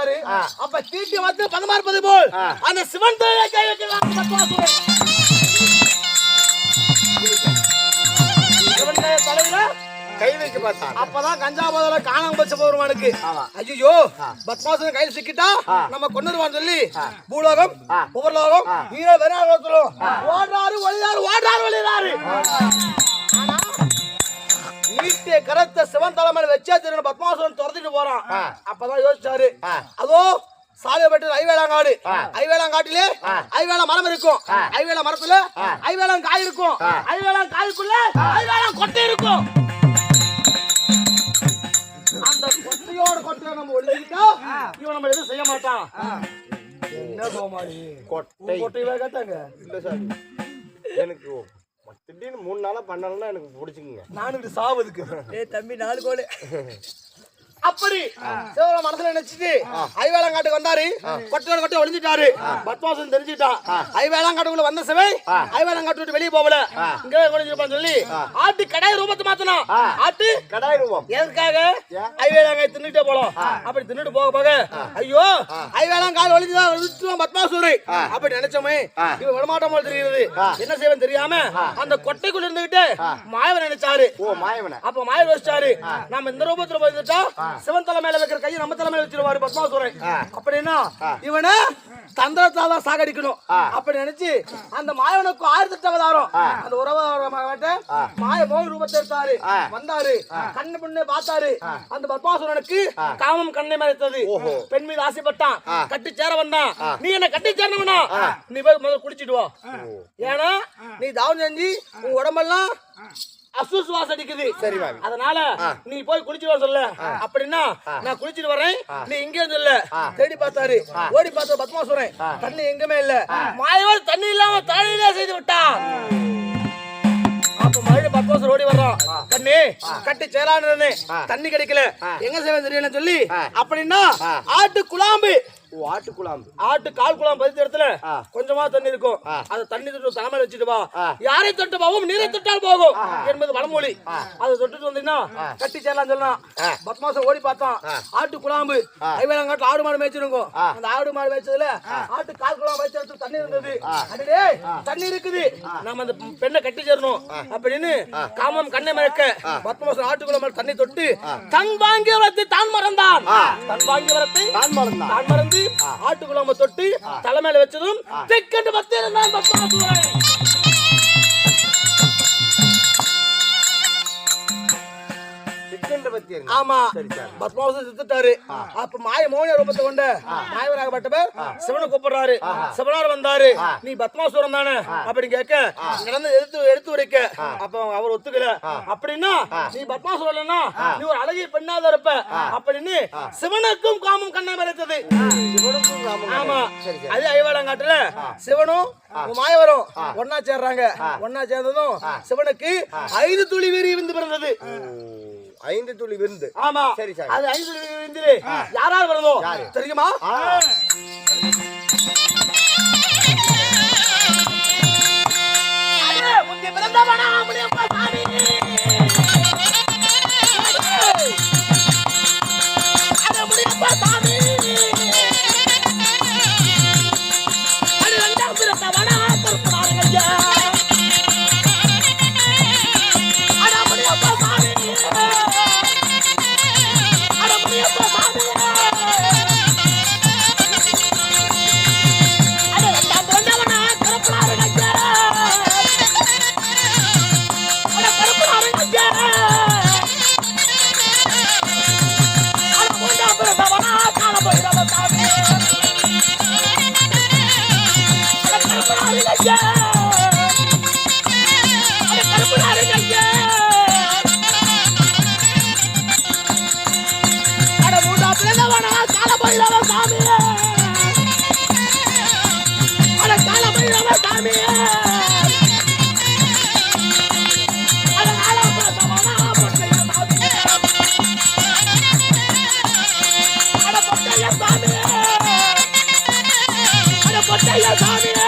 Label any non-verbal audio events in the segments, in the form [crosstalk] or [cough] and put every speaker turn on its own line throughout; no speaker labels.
பார்த்தாரு அப்ப தீட்டி வந்து பதமார்ப்பது போல். அந்த சிவன் தலையை கை வைக்கிறார்
கை வைக்க பார்த்தான்.
அப்பதான் கஞ்சா போதல காணாம போச்சு போருவானுக்கு. ஐயோ பத்மாசன் கையில் சிக்கிட்டா நம்ம கொண்டுருவான்னு சொல்லி பூலோகம் ஈரோ வெறாலோகத்திலும் ஓடுறாரு ஒளிதாரு ஓடுறாரு ஒளிதாரு கரத்தை சிவன் தலைமையில வச்சா தெரியும். பத்மாசுரன் துரத்திட்டு போறான். அப்பதான் யோசிச்சாரு. அதோ சாலைப்பட்டு ஐவேளாங்காடு. ஐவேளாங்காட்டிலே ஐவேளா மரம் இருக்கும். ஐவேளா மரத்துல ஐவேளாங் காய் இருக்கும். ஐவேளாங் காய்க்குள்ள ஐவேளாங் கொட்டை இருக்கும். அந்த கொட்டையோட கொட்டையை நம்ம ஒளிஞ்சிட்டா இவன் நம்ம எதுவும் செய்ய மாட்டான். என்ன கோமாளி?
கொட்டை.
கொட்டையவே கேட்டாங்க.
இல்ல சார் எனக்கு திடீர்னு மூணு நாளா பண்ணலன்னா எனக்கு பிடிச்சிக்குங்க.
நானும் சாவதுக்கு [laughs]
ஏய் தம்பி நாலு கோடு. [laughs]
அப்படி. சிவன மனசுல நினைச்சிட்டு ஐவேளாங்காட்டுக்கு வந்தாரு. கொட்டையோட கொட்டை ஒளிஞ்சிட்டாரு. பத்மாசன் தெரிஞ்சுட்டான் ஐவேளாங்காட்டுக்குள்ள வந்த சிவை ஐவேளாங்காட்டு விட்டு வெளியே போகல. இங்க ஒளிஞ்சிருப்பான்னு சொல்லி ஆட்டு கடை ரூபத்தை மாத்தணும் ஆட்டு
கடாய் ரூபம்.
எதுக்காக ஐவேளாங்காய் தின்னுட்டே போலாம். அப்படி தின்னுட்டு போக போக ஐயோ ஐவேளாங்கால் ஒளிஞ்சுதான் விட்டுருவோம் பத்மாசூரை அப்படி நினைச்சோமே இவன் விடமாட்டம் போல தெரிகிறது என்ன செய்வன் தெரியாம அந்த கொட்டைக்குள்ள இருந்துகிட்டு மாயவன் நினைச்சாரு.
ஓ மாயவன.
அப்ப மாயர் வச்சிட்டாரு நம்ம இந்த ரூபத்துல போயிருந்துட்டா சிவன் தலை மேல வைக்கிற கையை நம்ம தலை மேல வச்சிருவாரு பத்மாசுரன். அப்படின்னா இவனை தந்திரத்தால தான் சாகடிக்கணும். அப்படி நினைச்சு அந்த மாயவனுக்கு ஆயிரத்தி அவதாரம். அந்த உறவாட்ட மாய மோக ரூபத்தை எடுத்தாரு. வந்தாரு. கண்ணு பொண்ணு பார்த்தாரு. அந்த பத்மாசுரனுக்கு காமம் கண்ணை மறைத்தது பெண் மீது ஆசைப்பட்டான் கட்டி சேர வந்தான். நீ என்ன கட்டி சேரணும்னா? நீ போய் முதல்ல குடிச்சிட்டு வா. ஏன்னா நீ தாவம் செஞ்சு உன் உடம்பெல்லாம் அசுசுவாசம் அடிக்குது.
சரி மாமி.
அதனால நீ போய் குளிச்சுட்டு வர சொல்ல. அப்படின்னா நான் குளிச்சிட்டு வரேன் நீ இங்க இருந்து இல்ல தேடி பார்த்தாரு. ஓடி பார்த்த பத்மாசுரன் தண்ணி எங்குமே இல்ல. மாயவர் தண்ணி இல்லாம தலையிலே செய்து விட்டான். அப்ப மறுபடியும் பத்மாசுரன் ஓடி வர்றான். கண்ணே கட்டி சேரான்னு தண்ணி கிடைக்கல. எங்க செய்வேன் தெரியல சொல்லி அப்படின்னா ஆட்டு குழாம்பு.
ஆட்டு குழாம்பு.
ஆட்டு கால் குளம் பதித்த இடத்துல கொஞ்சமா தண்ணி இருக்கும். அதை தண்ணி தொட்டு தலைமையில வச்சுட்டு வா. யாரை தொட்டு போகும் நீரை தொட்டால் போகும். என்பது வடமொழி. அதை தொட்டுட்டு வந்தீங்கன்னா கட்டி சேரலாம் சொல்லலாம். பத்மாசம் ஓடி பார்த்தான். ஆட்டு குழாம்பு. ஐவேலங்காட்டுல ஆடு மாடு மேய்ச்சிருக்கும். அந்த ஆடு மாடு மேய்ச்சதுல ஆட்டு கால் குளம் மேய்ச்ச இடத்துல தண்ணி இருந்தது. அடடே தண்ணி இருக்குது. நம்ம அந்த பெண்ணை கட்டி சேரணும். அப்படின்னு காமம் கண்ணை மறக்க பத்மாசம் ஆட்டு மேல தண்ணி தொட்டு தன் வாங்கிய வரத்தை தான் மறந்தான். தன் வாங்கிய வரத்தை
தான் மறந்தான்.
தான் மறந்து ஆட்டுக்குழம்ப தொட்டு தலைமையில வச்சதும் தெக்கண்டு பத்து இருந்தான் ஆமா. பத்மாவசம் செத்துட்டாரு. அப்ப மாய மோனிய ரூபத்தை கொண்ட மாயவராகப்பட்டவர் சிவனை கூப்பிடுறாரு. சிவனார் வந்தாரு. நீ பத்மாசுரம் தானே? அப்படி கேட்க நடந்து எடுத்து எடுத்து உரைக்க. அப்ப அவர் ஒத்துக்கல. அப்படின்னா நீ பத்மாசுரம் இல்லைன்னா நீ ஒரு அழகிய பெண்ணாத இருப்ப. அப்படின்னு சிவனுக்கும் காமம் கண்ணை மறைத்தது.
சிவனுக்கும்.
ஆமா. அதே ஐவாளங்காட்டுல சிவனும் மாயவரும் ஒன்னா சேர்றாங்க. ஒன்னா சேர்ந்ததும் சிவனுக்கு ஐந்து துளி வீரி விந்து பிறந்தது
ஐந்து துளி விருந்து.
ஆமா.
சரி, சரி.
அது ஐந்து துளி விந்து யாரால் பிறந்தோ தெரியுமா? அட பொற்கைய சாமி. அட பொற்கைய சாமி.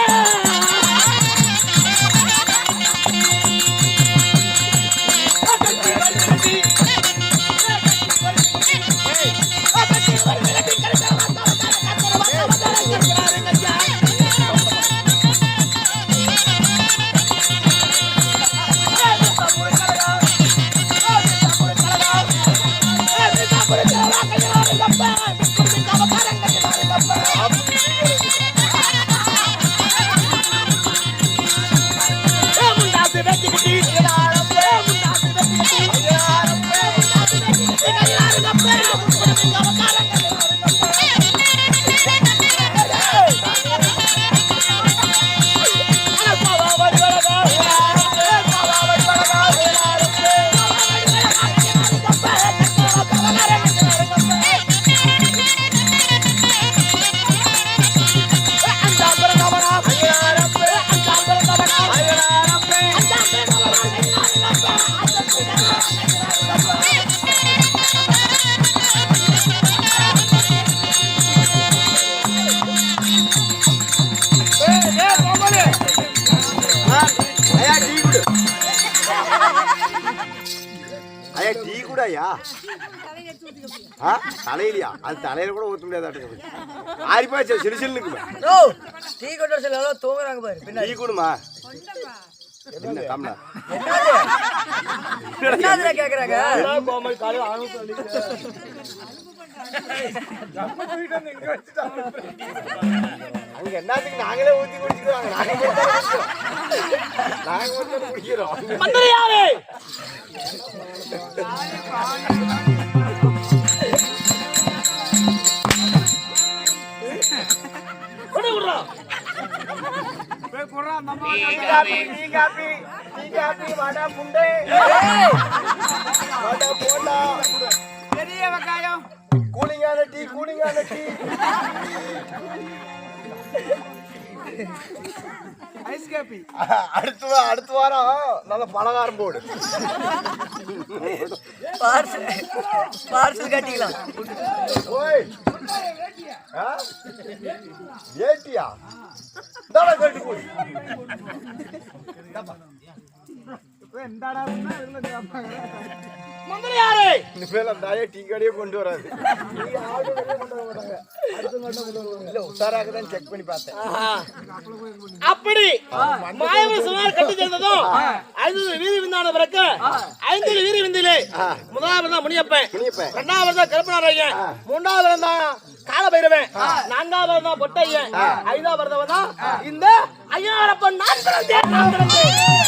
ஆ தலையிலையா? அது தலையில கூட ஊத்த முடியாது ஆறிப்பா சிறு சிறு நிற்குமே
நோ டீ கொண்டு சொல்ல எல்லாம் தூங்குறாங்க பாரு பின்னாடி.
டீ குடுமா? என்ன
கேக்குறாங்க?
கோமல்
அங்க என்னத்துக்கு நாங்களே ஊத்தி நாங்க. நாங்க குடிக்கிறோம்? Coffee tea coffee tea coffee வடை புண்டை வடை போண்டா
பெரிய வெங்காயம்
கூலிங்கான டீ கூலிங்கான டீ
ஐஸ்
அடுத்த அடுத்த வாரம் நல்ல பலகாரம் போடு.
பார்சல் பார்சல் கட்டிக்கலாம்.
ஓய். வேட்டியா இந்தாடா கேட்டு
கூடி
மம்மளி
இந்த பேல நாயே டீ கடையே கொண்டு வராது. இல்ல உஷாராக தான் செக் பண்ணி பார்த்தேன்.
ஆஹா. அப்படி மாயவர் சுமார் கட்டி சேர்ந்ததும் ஐந்து வீதி விந்தான பிறகு ஐந்து வீதி விந்திலே. முதலாவது தான் முனியப்பன்.
முனியப்பன்.
இரண்டாவது தான் கருப்பனாரையன் மூன்றாவது தான் கால பைரவன் நான்காவது தான் பொட்டையன். ஐந்தாவது தான் இந்த ஐயாரப்பன் நான் பிறந்தேன் நான் பிறந்தேன்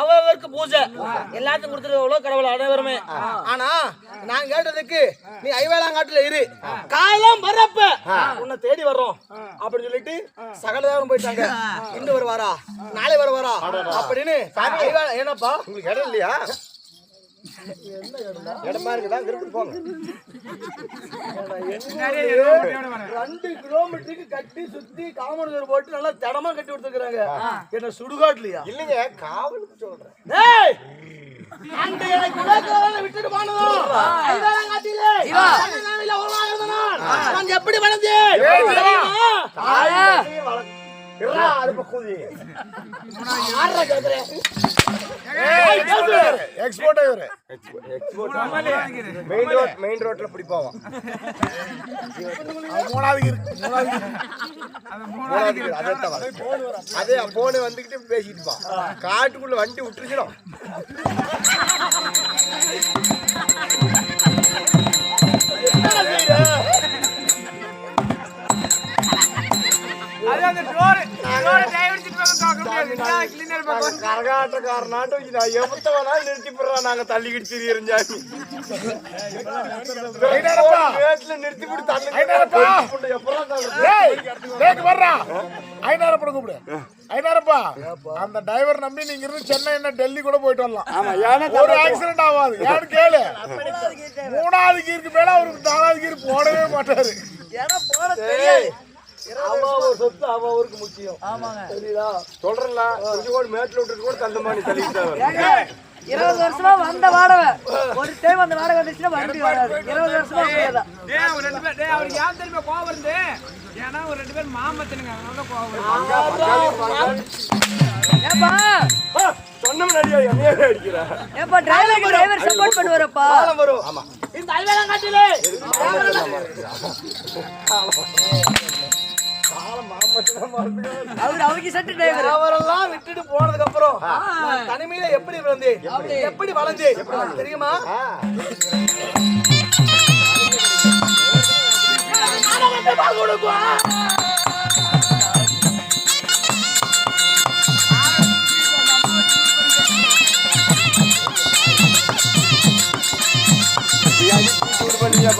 அவருக்கு பூஜை. எல்லாத்துக்கும் கொடுத்துருவோம் கடவுள் அனைவருமே. ஆனா நான் கேட்டதுக்கு நீ ஐவேளாங்காட்டுல இரு. காலம் வர்றப்ப உன்னை தேடி வர்றோம். அப்படின்னு சொல்லிட்டு சகல தேவரும் போயிட்டாங்க இன்று வருவாரா? நாளை வருவாரா? அப்படின்னு ஐவேளா ஏன்னாப்பா
உங்களுக்கு இடம் இல்லையா? இடமா இருக்குதா? இருக்கு போங்க.
ரெண்டு கிலோமீட்டருக்கு கட்டி சுத்தி காமன் போட்டு நல்லா தடமா கட்டி கொடுத்துருக்காங்க என்ன சுடுகாட்லையா
இல்லைங்க காவலுக்கு சொல்றேன்.
விட்டுட்டு போனதும். எப்படி வளர்ந்தேன்?
எக்ஸ்போர்ட் மெயின் ரோட் மெயின் ரோட்ல போவோம். மூணாவது இருக்கு மூணாவது அதே போன வந்துகிட்டு பேசிட்டு போ காட்டுக்குள்ள வண்டி விட்டுருச்சிடும்
அது
கரகாட்டக்காரனாட்டம் நான் எவ்வளோ வேணாலும் நிறுத்தி போடுறான் நாங்க தள்ளிக்கிட்டு திரியிறோம் ஜாமி நிறுத்தி விட்டு தள்ளி எப்பறம்
வர்றா ஐநாயிரம் கூப்பிடு ஐநாயிரப்பா அந்த டிரைவர் நம்பி நீங்க இருந்து சென்னை என்ன டெல்லி கூட போயிட்டு வரலாம் ஒரு ஆக்சிடென்ட் ஆகாது ஏன்னு கேளு மூணாவது கீருக்கு மேல அவருக்கு நாலாவது கீர் போடவே மாட்டாரு
ஏன்னா போற தெரியாது
அவ ஒரு சொத்து அவ அவருக்கு முக்கியம்.
ஆமாங்க.
சரிதா
சொல்றேன்ல கொஞ்சம் கூட விட்டுட்டு கூட தள்ளுமானி தள்ளிக்கிட்டு
ஏங்க, இருபது வருஷமா வந்த வாடகை. ஒரு டைம் அந்த வாடகை வந்துச்சுன்னா வண்டி வராது. இருபது வருஷமா
தெரியுமா கோவம் ஏன்னா ஒரு ரெண்டு பேர் மாமத்தனுங்க அதனால தான் கோவம்
ஏப்பா. ஏப்பா டிரைவர் டிரைவர் சப்போர்ட் பண்ணுவாரப்பா.
காலம் வரும். ஆமா. இந்த
அவர் அவங்க செட்டு டிரைவர்
அவரெல்லாம் விட்டுட்டு போனதுக்கு அப்புறம் தனிமையில எப்படி வளர்ந்தேன்? எப்படி வளர்ந்தேன்? தெரியுமா? கொடுக்கும்
சூடு பண்ணியா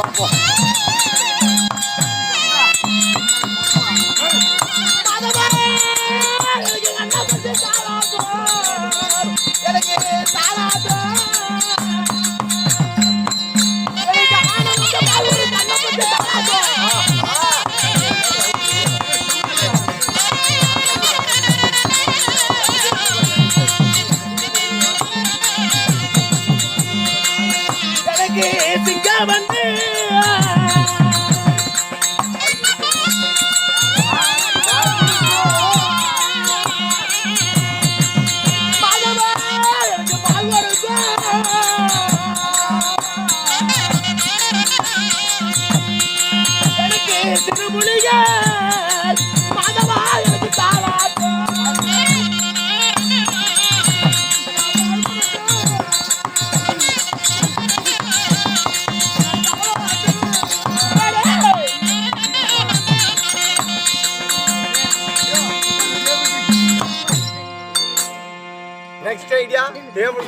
வந்து எனக்கு திருமொழிகள்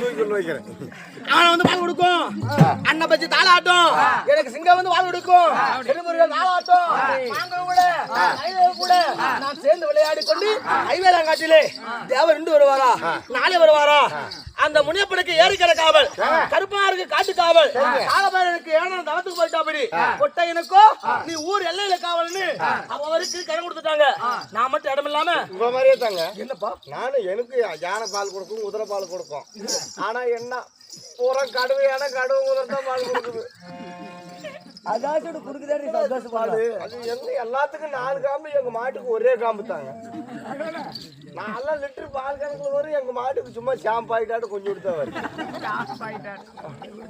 அவன் வந்து பால் கொடுக்கும் அண்ணன் பச்சி தாளாட்டும். எனக்கு சிங்கம் வந்து பால் கொடுக்கும் திருமுருகன் தாளாட்டும். நாங்கள் கூட கூட. நான் சேர்ந்து விளையாடி கொண்டு ஐவேலாங்காட்டிலே தேவர் ரெண்டு வருவாரா? நாளை வருவாரா? அந்த முனியப்பனுக்கு ஏரிக்கரை காவல் கருப்பாருக்கு காட்டு காவல். காலபாரனுக்கு ஏன்னா தவத்துக்கு போயிட்டாப்படி கொட்டையனுக்கோ நீ ஊர் எல்லையில காவல்னு அவருக்கு கை கொடுத்துட்டாங்க. நான் மட்டும் இடம் இல்லாம
உங்க மாதிரியே தாங்க.
என்னப்பா?
நானும் எனக்கு யானை பால் கொடுக்கும் குதிரை பால் கொடுக்கும். ஆனா என்ன? பூரா கடுவையான கடுவை குதிரை தான் பால் கொடுக்குது.
அதாச்சும் குடுக்குதே நீ சந்தோஷப்பாடு
அது என்ன எல்லாத்துக்கும் நாலு காம்பு எங்க மாட்டுக்கு ஒரே காம்பு தாங்க. நாலு லிட்டர் பால் கணக்குல வரும் எங்க மாட்டுக்கு சும்மா ஷாம்பு ஆயிட்டாட்டு கொஞ்சம் கொடுத்தா வரும்.